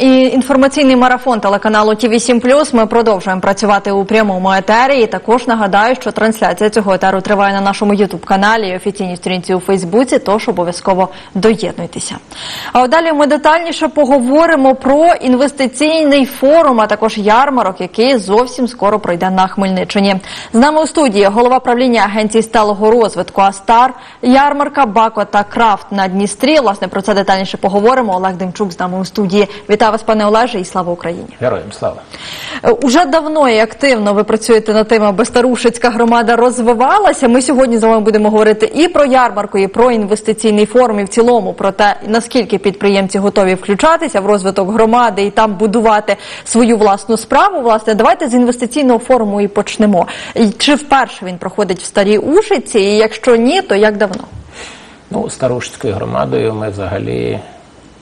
і інформаційний марафон телеканалу ТІВІ 7 Ми продовжуємо працювати у прямому етері. І також нагадаю, що трансляція цього етеру триває на нашому ютуб каналі і офіційній сторінці у Фейсбуці. Тож обов'язково доєднуйтеся. А далі ми детальніше поговоримо про інвестиційний форум, а також ярмарок, який зовсім скоро пройде на Хмельниччині. З нами у студії голова правління агенції сталого розвитку Астар, ярмарка Бако та Крафт на Дністрі. Власне про це детальніше поговоримо. Олег Демчук з нами у студії. Вітаю вас, пане Олеже, і слава Україні. Героям слава. Е, Уже давно і активно ви працюєте над тим, аби Старушицька громада розвивалася. Ми сьогодні з вами будемо говорити і про ярмарку, і про інвестиційний форум, і в цілому про те, наскільки підприємці готові включатися в розвиток громади і там будувати свою власну справу. Власне, давайте з інвестиційного форуму і почнемо. Чи вперше він проходить в старій Ушиці? І якщо ні, то як давно? Ну, Старушицькою громадою ми взагалі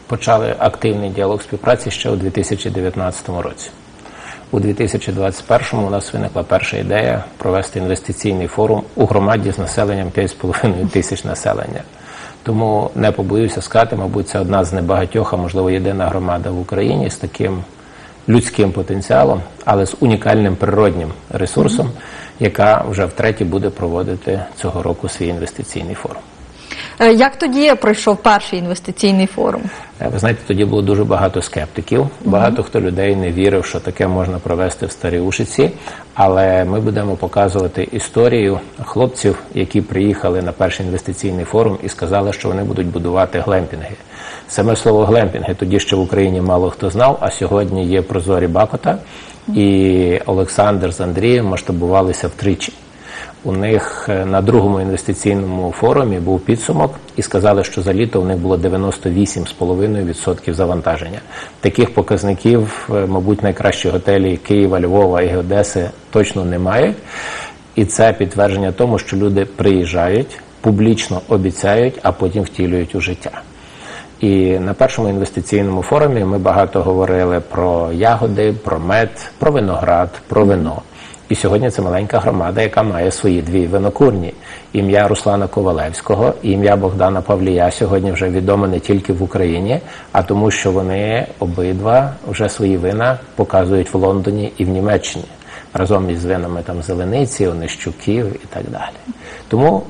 почали активний діалог співпраці ще у 2019 році. У 2021 у нас виникла перша ідея провести інвестиційний форум у громаді з населенням 5,5 тисяч населення. Тому не побоюся сказати, мабуть, це одна з небагатьох, а можливо єдина громада в Україні з таким людським потенціалом, але з унікальним природнім ресурсом, яка вже втретє буде проводити цього року свій інвестиційний форум. Е, Як тоді пройшов перший інвестиційний форум? Е, Ви знаєте, тоді було дуже багато скептиків. Багато хто людей не вірив, що таке можна провести в Старій Ушиці. Але ми будемо показувати історію хлопців, які приїхали на перший інвестиційний форум і сказали, що вони будуть будувати глемпінги. Саме слово глемпінги тоді ще в Україні мало хто знав, а сьогодні є прозорі Бакота, і Олександр з Андрієм масштабувалися втричі. У них е, на другому інвестиційному форумі був підсумок і сказали, що за літо у них було 98,5% завантаження. Таких показників, е, мабуть, найкращі готелі Києва, Львова і Одеси точно немає. І це підтвердження тому, що люди приїжджають, публічно обіцяють, а потім втілюють у життя. І на першому інвестиційному форумі ми багато говорили про ягоди, про мед, про виноград, про вино. І сьогодні це маленька громада, яка має свої дві винокурні. Ім'я Руслана Ковалевського ім'я Богдана Павлія сьогодні вже відомо не тільки в Україні, а тому, що вони обидва вже свої вина показують в Лондоні і в Німеччині разом із винами там Зелениці, Онищуків і так далі. Тому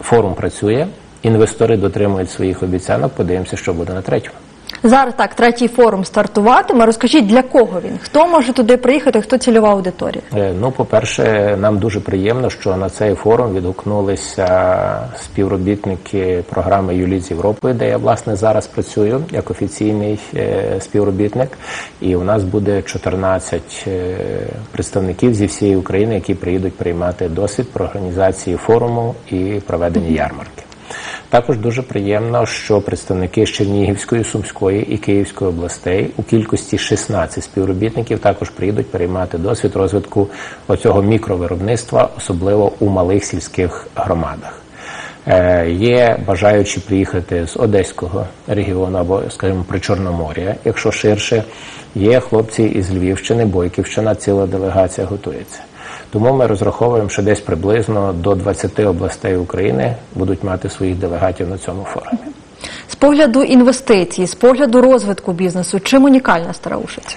форум працює, інвестори дотримують своїх обіцянок. Подивимося, що буде на третьому. Зараз так, третій форум стартуватиме. Розкажіть, для кого він? Хто може туди приїхати, хто цільова аудиторія? Е, Ну, по-перше, нам дуже приємно, що на цей форум відгукнулися співробітники програми Юліт з Європи, де я власне зараз працюю як офіційний е, співробітник. І у нас буде 14 е, представників зі всієї України, які приїдуть приймати досвід про організації форуму і проведення ярмарки. Також дуже приємно, що представники Чернігівської, Сумської і Київської областей у кількості 16 співробітників також приїдуть переймати досвід розвитку оцього мікровиробництва, особливо у малих сільських громадах. Е, Є бажаючі приїхати з Одеського регіону або, скажімо, Причорномор'я, якщо ширше. Є хлопці із Львівщини, Бойківщина, ціла делегація готується. Тому ми розраховуємо, що десь приблизно до 20 областей України будуть мати своїх делегатів на цьому форумі. З погляду інвестицій, з погляду розвитку бізнесу, чим унікальна Стара Ушиця?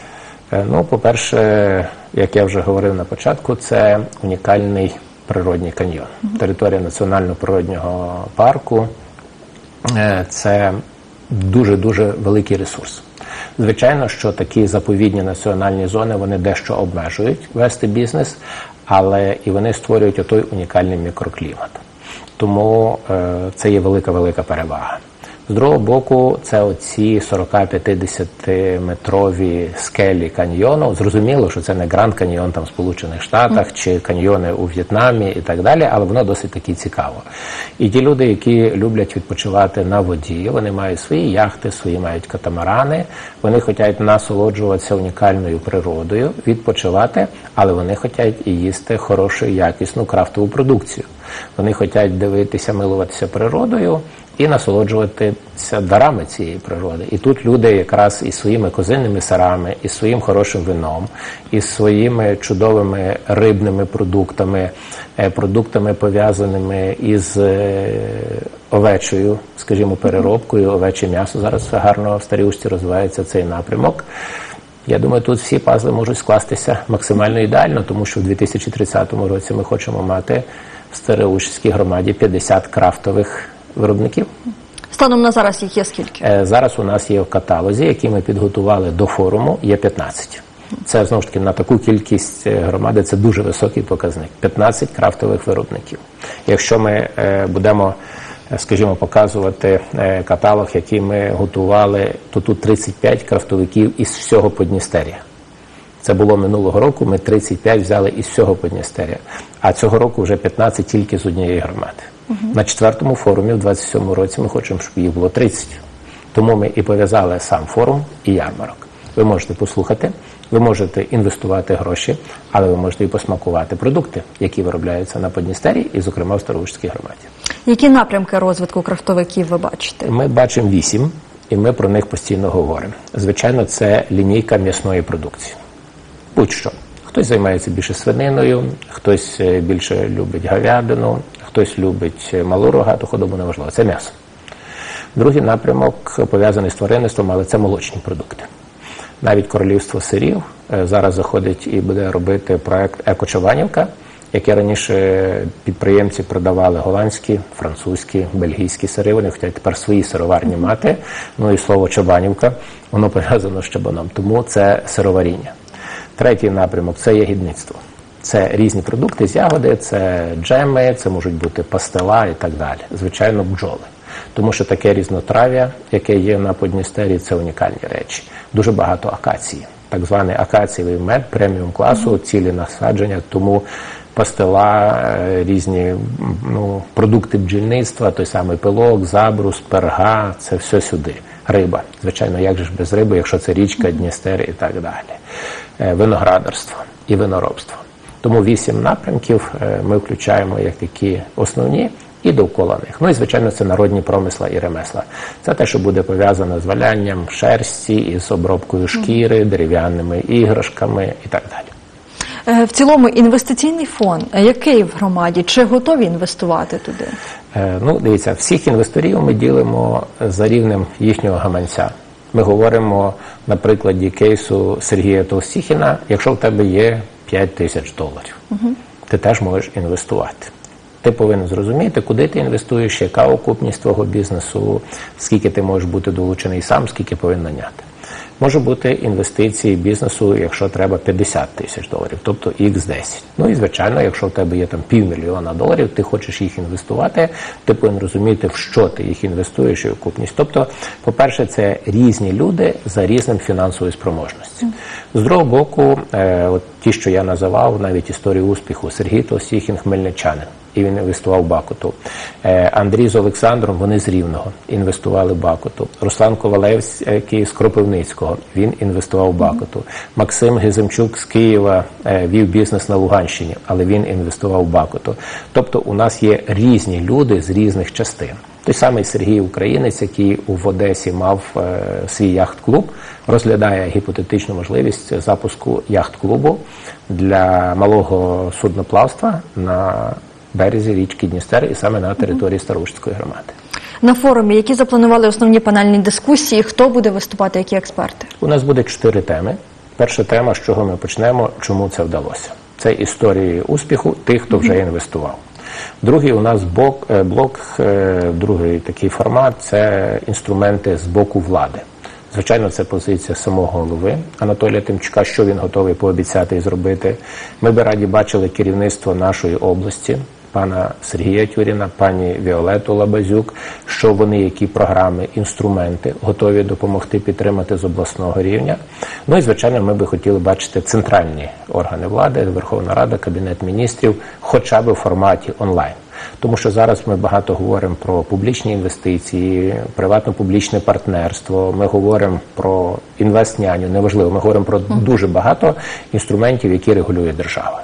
Е, Ну, по-перше, як я вже говорив на початку, це унікальний природній каньйон. Територія національного природнього парку е, це дуже дуже великий ресурс. Звичайно, що такі заповідні національні зони вони дещо обмежують вести бізнес, але і вони створюють отой унікальний мікроклімат. Тому е, це є велика велика перевага. З другого боку, це оці 40-50 метрові скелі каньйону. Зрозуміло, що це не Гранд Каньйон там в Сполучених Штатах чи каньйони у В'єтнамі і так далі, але воно досить таки цікаво. І ті люди, які люблять відпочивати на воді, вони мають свої яхти, свої мають катамарани, вони хочуть насолоджуватися унікальною природою, відпочивати, але вони хочуть і їсти хорошу якісну крафтову продукцію. Вони хочуть дивитися, милуватися природою і насолоджуватися дарами цієї природи. І тут люди якраз із своїми козинними сирами, із своїм хорошим вином, із своїми чудовими рибними продуктами, е, продуктами пов'язаними із е, овечою, скажімо, переробкою, овече м'ясо. Зараз гарно в Старіушці розвивається цей напрямок. Я думаю, тут всі пазли можуть скластися максимально ідеально, тому що в 2030 році ми хочемо мати в Староушській громаді 50 крафтових виробників. Станом на зараз їх є скільки? Е, Зараз у нас є в каталозі, який ми підготували до форуму, є 15. Це знову ж таки на таку кількість е, громади це дуже високий показник. 15 крафтових виробників. Якщо ми е, будемо, скажімо, показувати каталог, який ми готували, то тут 35 крафтовиків із всього Подністер'я. Це було минулого року. Ми 35 взяли із всього Подністер'я, а цього року вже 15 тільки з однієї громади. На четвертому форумі в 27-му році ми хочемо, щоб їх було 30. Тому ми і пов'язали сам форум і ярмарок. Ви можете послухати, ви можете інвестувати гроші, але ви можете і посмакувати продукти, які виробляються на Подністері, і, зокрема, в Староушській громаді. Які напрямки розвитку крафтовиків ви бачите? Ми бачимо вісім, і ми про них постійно говоримо. Звичайно, це лінійка м'ясної продукції. Будь-що. Хтось займається більше свининою, хтось е, більше любить говядину, хтось любить е, малу рогату худобу, неважливо. Це м'ясо. Другий напрямок пов'язаний з тваринництвом, але це молочні продукти. Навіть королівство сирів е, зараз заходить і буде робити проект Екочованівка, яке раніше підприємці продавали голландські, французькі, бельгійські сири. Вони хочуть тепер свої сироварні мати. Ну і слово Чабанівка, воно пов'язано з чабаном. Тому це сироваріння. Третій напрямок це ягідництво. Це різні продукти з ягоди, це джеми, це можуть бути пастила і так далі. Звичайно, бджоли. Тому що таке різнотрав'я, яке є на Подністері, це унікальні речі. Дуже багато акації, так званий акацієвий мед преміум класу, цілі насадження. Тому пастила, е, різні ну, продукти бджільництва, той самий пилок, забрус, перга, це все сюди. Риба. Звичайно, як же ж без риби, якщо це річка, Дністер і так далі. Е, Виноградарство і виноробство. Тому вісім напрямків е, ми включаємо як такі основні і довкола них. Ну і звичайно, це народні промисла і ремесла. Це те, що буде пов'язано з валянням шерсті, із обробкою шкіри, дерев'яними іграшками і так далі. Е, В цілому інвестиційний фонд, який в громаді? Чи готові інвестувати туди? Е, Ну, дивіться, всіх інвесторів ми ділимо за рівнем їхнього гаманця. Ми говоримо на прикладі кейсу Сергія Толстіхіна, якщо в тебе є 5 тисяч доларів, ти теж можеш інвестувати. Ти повинен зрозуміти, куди ти інвестуєш, яка окупність твого бізнесу, скільки ти можеш бути долучений сам, скільки повинен наняти. Може бути інвестиції бізнесу, якщо треба 50 тисяч доларів, тобто X10. Ну і звичайно, якщо в тебе є там півмільйона доларів, ти хочеш їх інвестувати, ти повинен розуміти, в що ти їх інвестуєш і окупність. Тобто, по-перше, це різні люди за різним фінансовою спроможністю. З другого боку, е, от ті, що я називав, навіть історію успіху, Сергій Толстіхін, хмельничанин. І він інвестував Бакуту. Е, Андрій з Олександром, вони з Рівного, інвестували Бакуту. Руслан Ковалевський з Кропивницького, він інвестував Бакуту. Максим Гиземчук з Києва е, вів бізнес на Луганщині, але він інвестував Бакуту. Тобто у нас є різні люди з різних частин. Той самий Сергій Українець, який в Одесі мав е, свій яхт-клуб, розглядає гіпотетичну можливість запуску яхт-клубу для малого судноплавства на березі річки Дністер і саме на території Старушської громади. На форумі, які запланували основні панельні дискусії, хто буде виступати, які експерти? У нас буде чотири теми. Перша тема, з чого ми почнемо, чому це вдалося. Це історії успіху тих, хто вже інвестував. Другий у нас блок, е, блок е, другий такий формат це інструменти з боку влади. Звичайно, це позиція самого голови Анатолія Тимчука, що він готовий пообіцяти і зробити. Ми би раді бачили керівництво нашої області, пана Сергія Тюріна, пані Віолету Лабазюк, що вони, які програми, інструменти готові допомогти підтримати з обласного рівня. Ну і звичайно, ми би хотіли бачити центральні органи влади, Верховна Рада, Кабінет міністрів, хоча б у форматі онлайн. Тому що зараз ми багато говоримо про публічні інвестиції, приватно-публічне партнерство. Ми говоримо про інвестняню, неважливо. Ми говоримо про дуже багато інструментів, які регулює держава.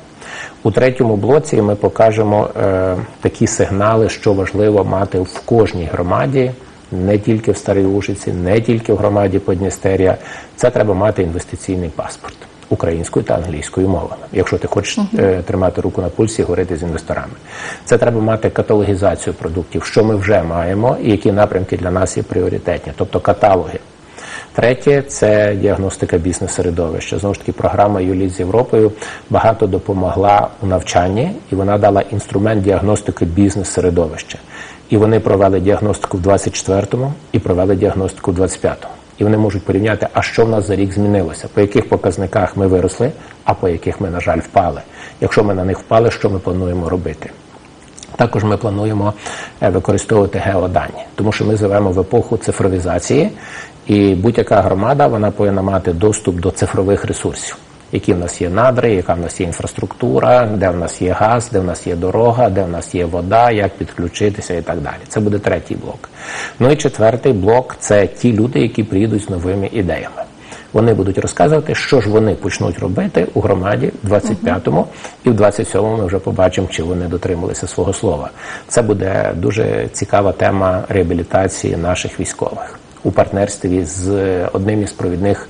У третьому блоці ми покажемо е, такі сигнали, що важливо мати в кожній громаді, не тільки в Старій Ушиці, не тільки в громаді Подністерія. Це треба мати інвестиційний паспорт українською та англійською мовами, якщо ти хочеш е, тримати руку на пульсі і говорити з інвесторами. Це треба мати каталогізацію продуктів, що ми вже маємо, і які напрямки для нас є пріоритетні, тобто каталоги. Третє це діагностика бізнес-середовища. Знову ж таки, програма Юліт з Європою багато допомогла у навчанні, і вона дала інструмент діагностики бізнес-середовища. І вони провели діагностику в 24-му і провели діагностику в 25-му. І вони можуть порівняти, а що в нас за рік змінилося, по яких показниках ми виросли, а по яких ми, на жаль, впали. Якщо ми на них впали, що ми плануємо робити? Також ми плануємо е, використовувати геодані, тому що ми живемо в епоху цифровізації, і будь-яка громада вона повинна мати доступ до цифрових ресурсів. Які в нас є надри, яка в нас є інфраструктура, де в нас є газ, де в нас є дорога, де в нас є вода, як підключитися і так далі. Це буде третій блок. Ну і четвертий блок це ті люди, які приїдуть з новими ідеями. Вони будуть розказувати, що ж вони почнуть робити у громаді в 25-му і в 27-му ми вже побачимо, чи вони дотрималися свого слова. Це буде дуже цікава тема реабілітації наших військових у партнерстві з одним із провідних,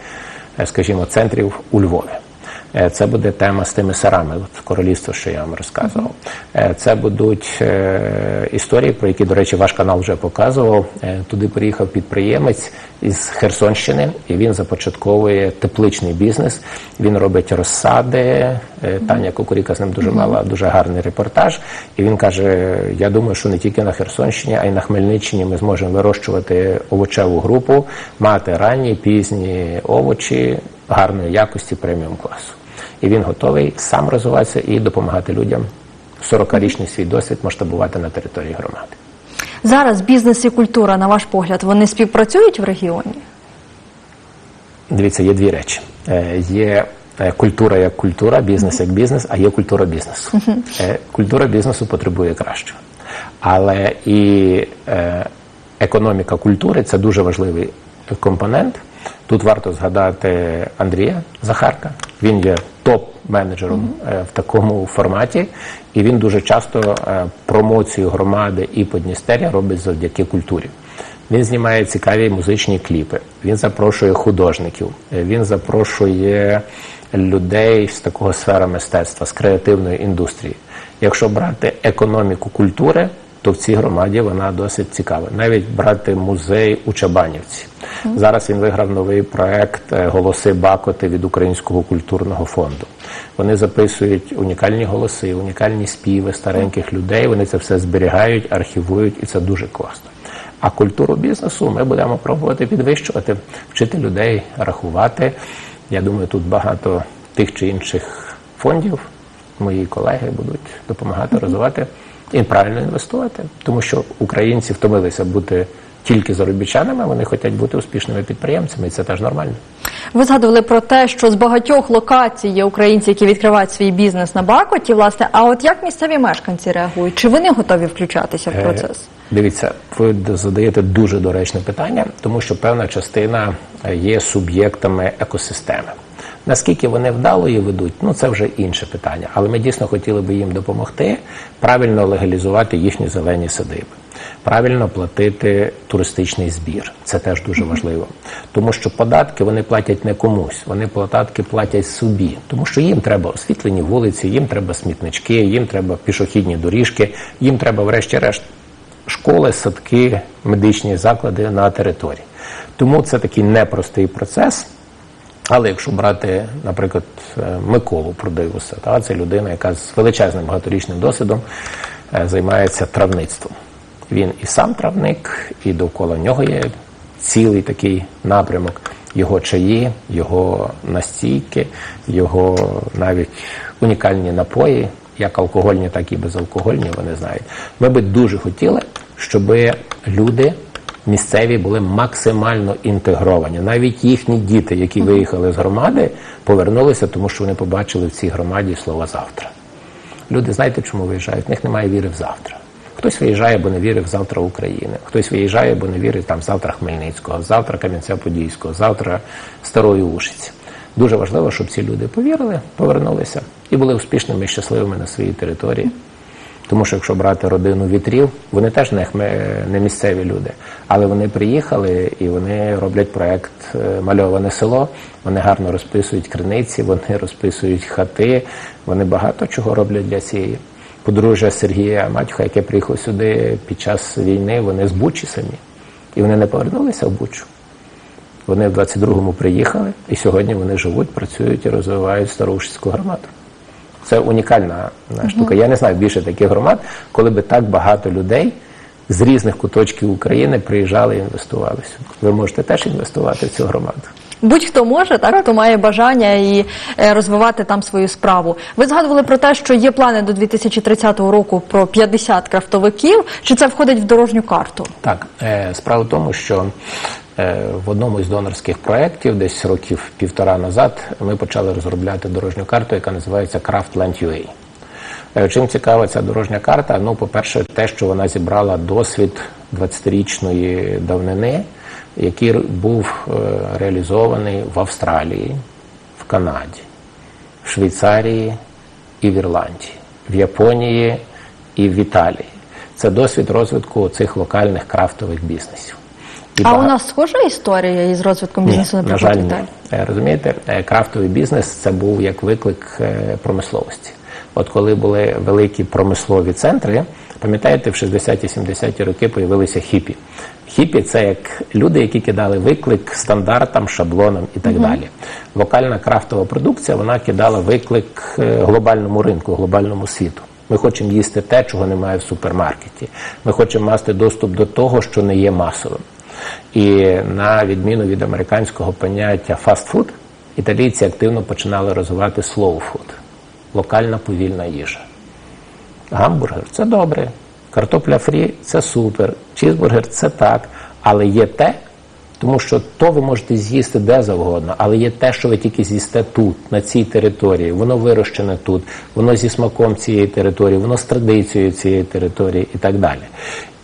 е, скажімо, центрів у Львові. Е, Це буде тема з тими сарами, от королівство, що я вам розказував. Е, Це будуть е, історії, про які, до речі, ваш канал вже показував. Туди приїхав підприємець із Херсонщини, і він започатковує тепличний бізнес. Він робить розсади. Таня Кукуріка з ним дуже мала дуже гарний репортаж. І він каже: Я думаю, що не тільки на Херсонщині, а й на Хмельниччині ми зможемо вирощувати овочеву групу, мати ранні, пізні овочі гарної якості преміум класу. І він готовий сам розвиватися і допомагати людям 40-річний свій досвід масштабувати на території громади. Зараз бізнес і культура, на ваш погляд, вони співпрацюють в регіоні? Дивіться, є дві речі. Е, Є е, культура як культура, бізнес як бізнес, а є культура бізнесу. Е, Культура бізнесу потребує кращого. Але і економіка культури це дуже важливий компонент. Тут варто згадати Андрія Захарка. Він є топ-менеджером е, в такому форматі, і він дуже часто е, промоцію громади і Подністеря робить завдяки культурі. Він знімає цікаві музичні кліпи. Він запрошує художників. е, Він запрошує людей з такого сфери мистецтва, з креативної індустрії. Якщо брати економіку культури, то в цій громаді вона досить цікава. Навіть брати музей у Чабанівці. Зараз він виграв новий проект е, Голоси Бакоти від Українського культурного фонду. Вони записують унікальні голоси, унікальні співи стареньких людей. Вони це все зберігають, архівують, і це дуже класно. А культуру бізнесу ми будемо пробувати підвищувати, вчити людей рахувати. Я думаю, тут багато тих чи інших фондів. Мої колеги будуть допомагати розвивати і правильно інвестувати, тому що українці втомилися бути тільки заробітчанами, вони хочуть бути успішними підприємцями, і це теж нормально. Ви згадували про те, що з багатьох локацій є українці, які відкривають свій бізнес на Бакоті, власне. А от як місцеві мешканці реагують? Чи вони готові включатися в процес? Е, Дивіться, ви задаєте дуже доречне питання, тому що певна частина е, є суб'єктами екосистеми. Наскільки вони вдало її ведуть, ну це вже інше питання. Але ми дійсно хотіли би їм допомогти правильно легалізувати їхні зелені садиби, правильно платити туристичний збір. Це теж дуже важливо. Тому що податки вони платять не комусь, вони податки платять собі, тому що їм треба освітлені вулиці, їм треба смітнички, їм треба пішохідні доріжки, їм треба, врешті-решт, школи, садки, медичні заклади на території. Тому це такий непростий процес. Але якщо брати, наприклад, е, Миколу Продивуса, та це людина, яка з величезним багаторічним досвідом е, займається травництвом. Він і сам травник, і довкола нього є цілий такий напрямок. Його чаї, його настійки, його навіть унікальні напої, як алкогольні, так і безалкогольні, вони знають. Ми би дуже хотіли, щоб люди місцеві були максимально інтегровані. Навіть їхні діти, які виїхали з громади, повернулися, тому що вони побачили в цій громаді слово завтра. Люди, знаєте, чому виїжджають? В них немає віри в завтра. Хтось виїжджає, бо не вірить в завтра України. Хтось виїжджає, бо не вірить там завтра Хмельницького, завтра Кам'янця-Подільського, завтра Старої Ушиці. Дуже важливо, щоб ці люди повірили, повернулися і були успішними і щасливими на своїй території. Тому що якщо брати родину вітрів, вони теж не, місцеві люди, але вони приїхали і вони роблять проект е, Мальоване село. Вони гарно розписують криниці, вони розписують хати, вони багато чого роблять для цієї. Подружжя Сергія Матюха, яке приїхало сюди під час війни, вони з Бучі самі. І вони не повернулися в Бучу. Вони в 22-му приїхали, і сьогодні вони живуть, працюють і розвивають Староушицьку громаду. Це унікальна е, штука. Я не знаю більше таких громад, коли би так багато людей з різних куточків України приїжджали і інвестували сюди. Ви можете теж інвестувати в цю громаду. Будь-хто може, так хто має бажання і е, розвивати там свою справу. Ви згадували про те, що є плани до 2030 року про 50 крафтовиків. Чи це входить в дорожню карту? Так, е, справа в тому, що в одному із донорських проєктів, десь років півтора назад, ми почали розробляти дорожню карту, яка називається Craftland UA. Е, Чим цікава ця дорожня карта? Ну, по-перше, те, що вона зібрала досвід 20-річної давнини, який був е, реалізований в Австралії, в Канаді, в Швейцарії і в Ірландії, в Японії і в Італії. Це досвід розвитку цих локальних крафтових бізнесів. І А у нас схожа історія із розвитком бізнесу, ні, на жаль, ні. Розумієте, е, крафтовий бізнес це був як виклик е, промисловості. От коли були великі промислові центри, пам'ятаєте, в 60-70-ті роки появилися хіпі. Хіпі це як люди, які кидали виклик стандартам, шаблонам і так далі. Локальна крафтова продукція вона кидала виклик е, глобальному ринку, глобальному світу. Ми хочемо їсти те, чого немає в супермаркеті. Ми хочемо мати доступ до того, що не є масовим. І на відміну від американського поняття фастфуд, італійці активно починали розвивати food – локальна повільна їжа. Гамбургер це добре, картопля фрі це супер, чізбургер це так, але є те, тому що то ви можете з'їсти де завгодно, але є те, що ви тільки з'їсте тут, на цій території, воно вирощене тут, воно зі смаком цієї території, воно з традицією цієї території і так далі.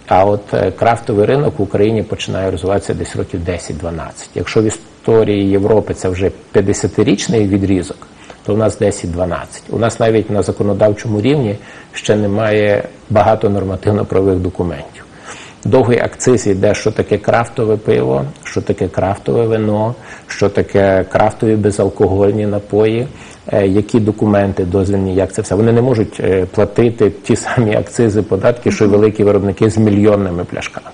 А от е, крафтовий ринок в Україні починає розвиватися десь років 10-12. Якщо в історії Європи це вже 50-річний відрізок, то у нас 10-12. У нас навіть на законодавчому рівні ще немає багато нормативно-правових документів. Довгий акциз йде, що таке крафтове пиво, що таке крафтове вино, що таке крафтові безалкогольні напої, е, які документи дозвільні, як це все. Вони не можуть е, платити ті самі акцизи, податки, що й великі виробники з мільйонними пляшками.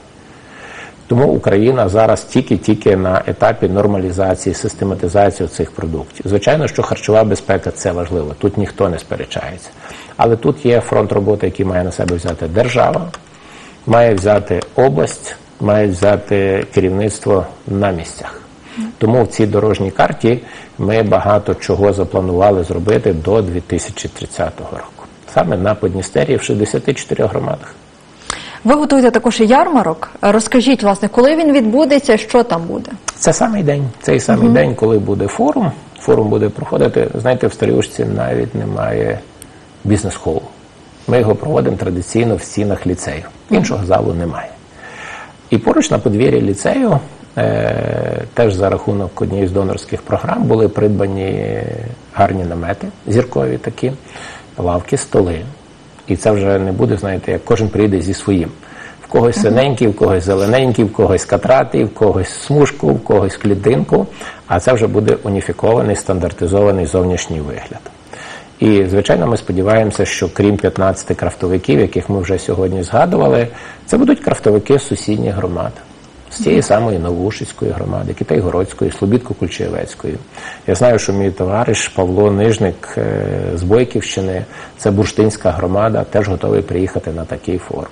Тому Україна зараз тільки-тільки на етапі нормалізації, систематизації цих продуктів. Звичайно, що харчова безпека це важливо. Тут ніхто не сперечається. Але тут є фронт роботи, який має на себе взяти держава, має взяти область, має взяти керівництво на місцях. Тому в цій дорожній карті ми багато чого запланували зробити до 2030 року. Саме на Подністерії в 64 громадах. Ви готуєте також і ярмарок. Розкажіть, власне, коли він відбудеться, що там буде? Це самий день, цей самий день, коли буде форум. Форум буде проходити. Знаєте, в Старіушці навіть немає бізнес-холу. Ми його проводимо традиційно в стінах ліцею. Іншого залу немає. І поруч на подвір'ї ліцею, е, теж за рахунок однієї з донорських програм, були придбані гарні намети, зіркові такі, лавки, столи. І це вже не буде, знаєте, як кожен прийде зі своїм. В когось синенький, в когось зелененький, в когось катратий, в когось смужку, в когось клітинку, а це вже буде уніфікований, стандартизований зовнішній вигляд. І, звичайно, ми сподіваємося, що крім 15 крафтовиків, яких ми вже сьогодні згадували, це будуть крафтовики з сусідніх громад. З цієї самої Новушицької громади, Китайгородської, Слобідко-Кульчевецької. Я знаю, що мій товариш Павло Нижник е, з Бойківщини, це бурштинська громада, теж готовий приїхати на такий форум.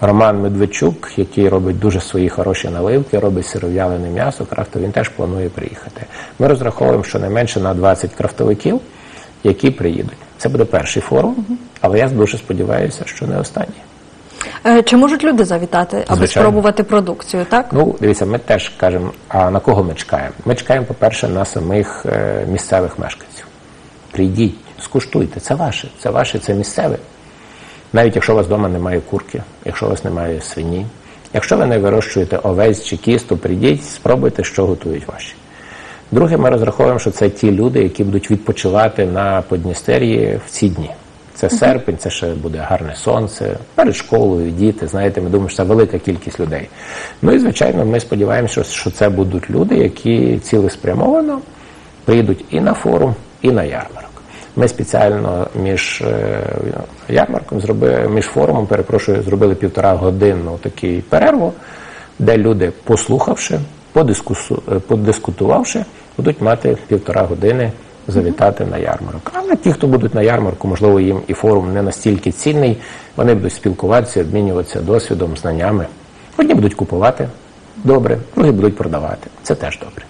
Роман Медведчук, який робить дуже свої хороші наливки, робить сиров'ялене м'ясо, крафто, він теж планує приїхати. Ми розраховуємо щонайменше на 20 крафтовиків, які приїдуть. Це буде перший форум, але я дуже сподіваюся, що не останній. Е, Чи можуть люди завітати, аби Звичайно. спробувати продукцію? Так Ну, дивіться, ми теж кажемо, а на кого ми чекаємо? Ми чекаємо, по-перше, на самих е, місцевих мешканців. Прийдіть, скуштуйте, це ваше, це ваше, це місцеве. Навіть якщо у вас вдома немає курки, якщо у вас немає свині, якщо ви не вирощуєте овець чи кіс, то прийдіть, спробуйте, що готують ваші. Друге, ми розраховуємо, що це ті люди, які будуть відпочивати на Подністер'ї в ці дні. Це серпень, це ще буде гарне сонце, перед школою, діти. Знаєте, ми думаємо, що це велика кількість людей. Ну і звичайно, ми сподіваємося, що це будуть люди, які цілеспрямовано прийдуть і на форум, і на ярмарок. Ми спеціально між е, ярмарком зробили між форумом, перепрошую, зробили півтора годинну такий перерву, де люди, послухавши, подискусу, е, подискутувавши, будуть мати півтора години завітати на ярмарок. Але ті, хто будуть на ярмарку, можливо, їм і форум не настільки цінний, вони будуть спілкуватися, обмінюватися досвідом, знаннями. Одні будуть купувати добре, другі будуть продавати. Це теж добре.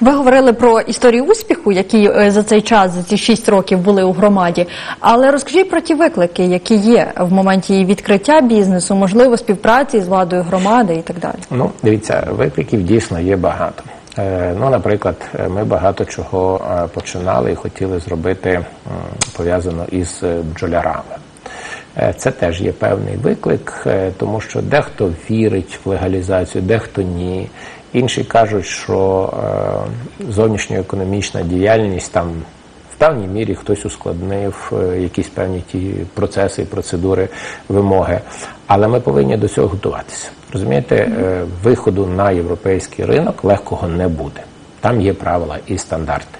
Ви говорили про історію успіху, які е, за цей час, за ці шість років були у громаді. Але розкажіть про ті виклики, які є в моменті відкриття бізнесу, можливо, співпраці з владою громади і так далі. Ну, дивіться, викликів дійсно є багато. Е, Ну, наприклад, е, ми багато чого е, починали і хотіли зробити пов'язано із бджолярами. Це теж є певний виклик, тому що дехто вірить в легалізацію, дехто ні. Інші кажуть, що зовнішньоекономічна діяльність там в певній мірі хтось ускладнив якісь певні ті процеси, процедури, вимоги. Але ми повинні до цього готуватися. Розумієте, е, виходу на європейський ринок легкого не буде. Там є правила і стандарти.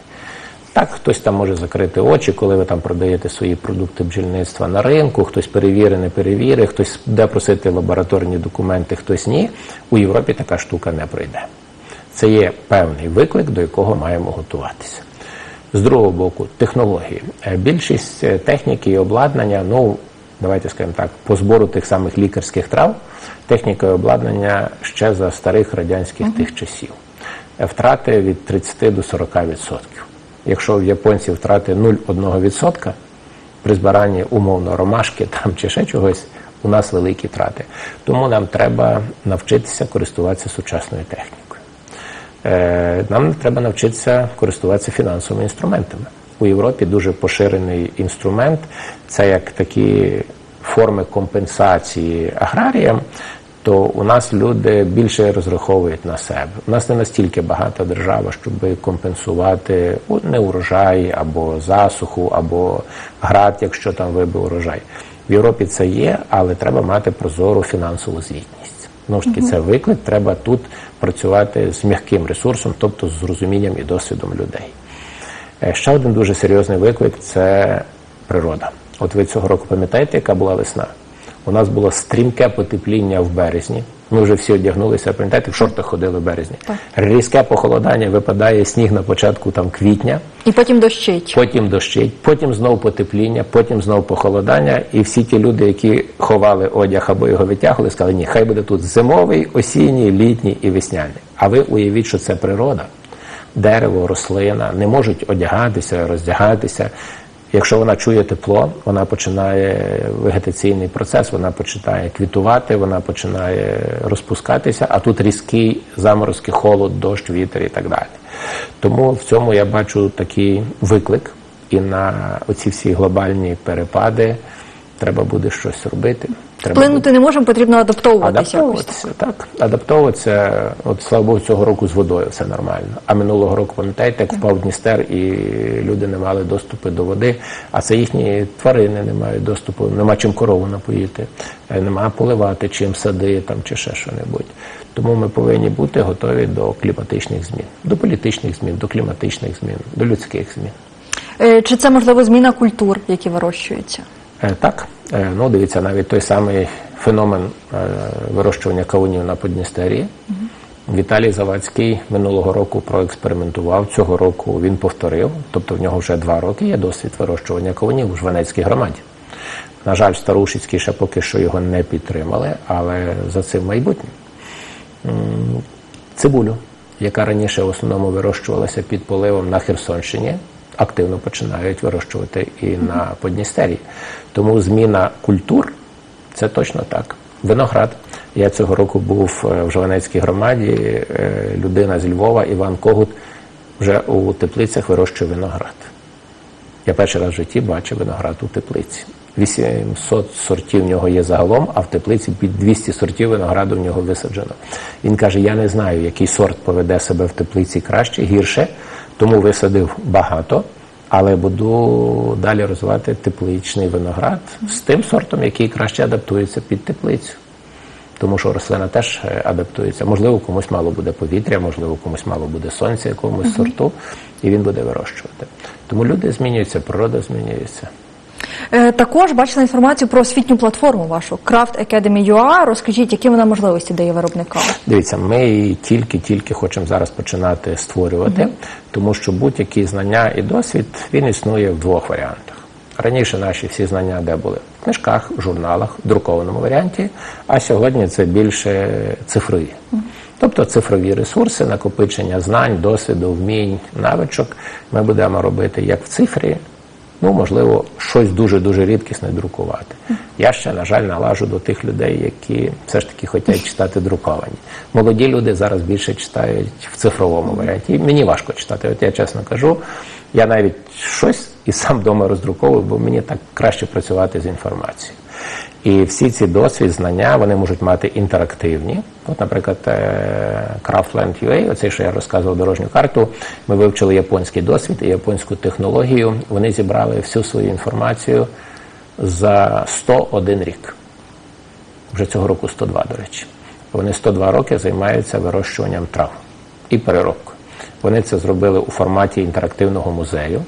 Так, хтось там може закрити очі, коли ви там продаєте свої продукти бджільництва на ринку, хтось перевірить, не перевірить, хтось буде просити лабораторні документи, хтось ні. У Європі така штука не пройде. Це є певний виклик, до якого маємо готуватися. З другого боку, технології. Е, Більшість е, техніки і обладнання, ну давайте скажемо так, по збору тих самих лікарських трав, техніка і обладнання ще за старих радянських тих часів. Втрати від 30 до 40%. Якщо в японців втрати 0,1% при збиранні умовно ромашки там чи ще чогось, у нас великі втрати. Тому нам треба навчитися користуватися сучасною технікою. Е, Нам треба навчитися користуватися фінансовими інструментами. У Європі дуже поширений інструмент. Це як такі форми компенсації аграріям. То у нас люди більше розраховують на себе. У нас не настільки багата держава, щоб компенсувати неурожай або засуху, або град, якщо там вибив урожай. В Європі це є, але треба мати прозору фінансову звітність. Знову ж таки, це виклик. Треба тут працювати з м'яким ресурсом, тобто з розумінням і досвідом людей. Е, Ще один дуже серйозний виклик це природа. От ви цього року пам'ятаєте, яка була весна? У нас було стрімке потепління в березні. Ми вже всі одягнулися, пам'ятаєте, в шортах ходили в березні. Так. Різке похолодання, випадає сніг на початку там квітня, І потім дощить. потім дощить, потім знову потепління, потім знову похолодання. І всі ті люди, які ховали одяг або його витягували, сказали, ні, хай буде тут зимовий, осінній, літній і весняний. А ви уявіть, що це природа. Дерево, рослина не можуть одягатися, роздягатися. Якщо вона чує тепло, вона починає вегетаційний процес, вона починає квітувати, вона починає розпускатися, а тут різкий заморозки, холод, дощ, вітер і так далі. Тому в цьому я бачу такий виклик, і на оці всі глобальні перепади треба буде щось робити. Треба Вплинути не можемо, потрібно адаптовуватися. Адаптовуватися, так. Адаптовуватися, от слава Богу, цього року з водою все нормально. А минулого року, пам'ятаєте, як впав Дністер і люди не мали доступу до води, а це їхні тварини не мають доступу, нема чим корову напоїти, е, нема поливати, чим сади там чи ще що-небудь. Тому ми повинні бути готові до кліматичних змін, до політичних змін, до кліматичних змін, до людських змін. Е, Чи це можливо зміна культур, які вирощуються? Е, Так, ну дивіться, навіть той самий феномен е, вирощування кавунів на Подністерії. Віталій Завадський минулого року проекспериментував, цього року він повторив, тобто в нього вже два роки є досвід вирощування кавунів у Жванецькій громаді. На жаль, Старушицький ще поки що його не підтримали, але за цим майбутнє. Цибулю, яка раніше в основному вирощувалася під поливом на Херсонщині, активно починають вирощувати і на Подністерії. Тому зміна культур це точно так. Виноград. Я цього року був е, в Жованецькій громаді. е, Людина з Львова, Іван Когут, вже у теплицях вирощує виноград. Я перший раз в житті бачив виноград у теплиці. 800 сортів в нього є загалом, а в теплиці під 200 сортів винограду в нього висаджено. Він каже: Я не знаю, який сорт поведе себе в теплиці краще, гірше, тому висадив багато. Але буду далі розвивати тепличний виноград з тим сортом, який краще адаптується під теплицю. Тому що рослина теж е, адаптується. Можливо, комусь мало буде повітря, можливо, комусь мало буде сонця якомусь сорту, і він буде вирощувати. Тому люди змінюються, природа змінюється. Е, Також бачила інформацію про освітню платформу вашу Craft Academy UA. Розкажіть, які вона можливості дає виробникам? Дивіться, ми її тільки-тільки хочемо зараз починати створювати, тому що будь-які знання і досвід він існує в двох варіантах. Раніше наші всі знання де були в книжках, журналах, в друкованому варіанті, а сьогодні це більше цифрові. Тобто цифрові ресурси, накопичення знань, досвіду, вмінь, навичок ми будемо робити як в цифрі, ну можливо, щось дуже дуже рідкісне друкувати. Я ще, на жаль, налажу до тих людей, які все ж таки хочуть читати друковані. Молоді люди зараз більше читають в цифровому варіанті. Мені важко читати. От я чесно кажу, я навіть щось і сам вдома роздруковую, бо мені так краще працювати з інформацією. І всі ці досвід, знання вони можуть мати інтерактивні. От, наприклад, е, Craftland UA, оцей, що я розказував дорожню карту, ми вивчили японський досвід і японську технологію. Вони зібрали всю свою інформацію за 101 рік. Вже цього року 102, до речі. Вони 102 роки займаються вирощуванням трав і переробкою. Вони це зробили у форматі інтерактивного музею.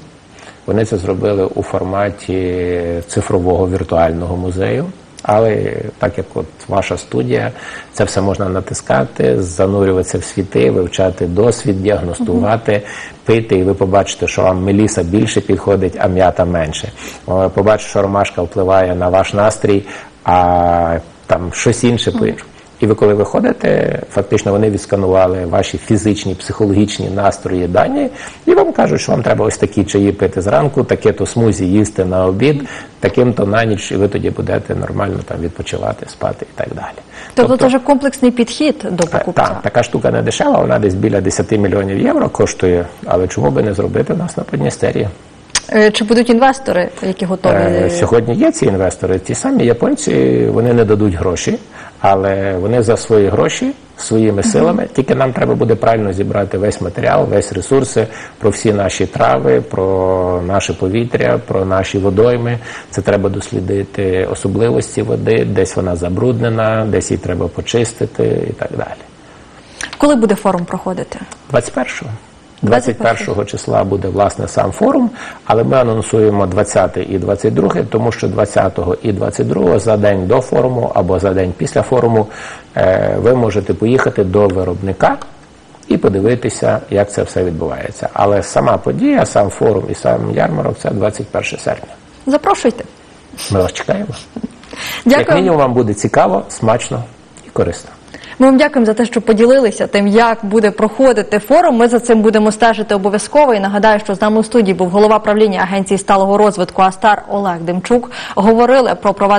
Вони це зробили у форматі цифрового віртуального музею. Але так як от ваша студія, це все можна натискати, занурюватися в світи, вивчати досвід, діагностувати, пити, і ви побачите, що вам меліса більше підходить, а м'ята менше. Побачите, що ромашка впливає на ваш настрій, а там щось інше по іншому. І ви коли виходите, фактично вони відсканували ваші фізичні, психологічні настрої дані, і вам кажуть, що вам треба ось такі чаї пити зранку, таке-то смузі їсти на обід, таким-то на ніч, і ви тоді будете нормально там відпочивати, спати і так далі. Тобто, це вже комплексний підхід до покупця. Так, така штука не дешева, вона десь біля 10 мільйонів євро коштує, але чому би не зробити в нас на Подністер'ї? Е, Чи будуть інвестори, які готові? Е, Сьогодні є ці інвестори. Ті самі японці вони не дадуть гроші, але вони за свої гроші своїми силами. Тільки нам треба буде правильно зібрати весь матеріал, весь ресурси про всі наші трави, про наше повітря, про наші водойми. Це треба дослідити особливості води, десь вона забруднена, десь її треба почистити і так далі. Коли буде форум проходити? 21-го. 21 числа буде власне сам форум, але ми анонсуємо 20 і 22, тому що 20 і 22 за день до форуму або за день після форуму е, ви можете поїхати до виробника і подивитися, як це все відбувається. Але сама подія, сам форум і сам ярмарок це 21 серпня. Запрошуйте. Ми вас чекаємо. Як мінімум вам буде цікаво, смачно і корисно. Ми вам дякуємо за те, що поділилися тим, як буде проходити форум. Ми за цим будемо стежити обов'язково. І нагадаю, що з нами у студії був голова правління агенції сталого розвитку Астар Олег Демчук. Говорили про проведення.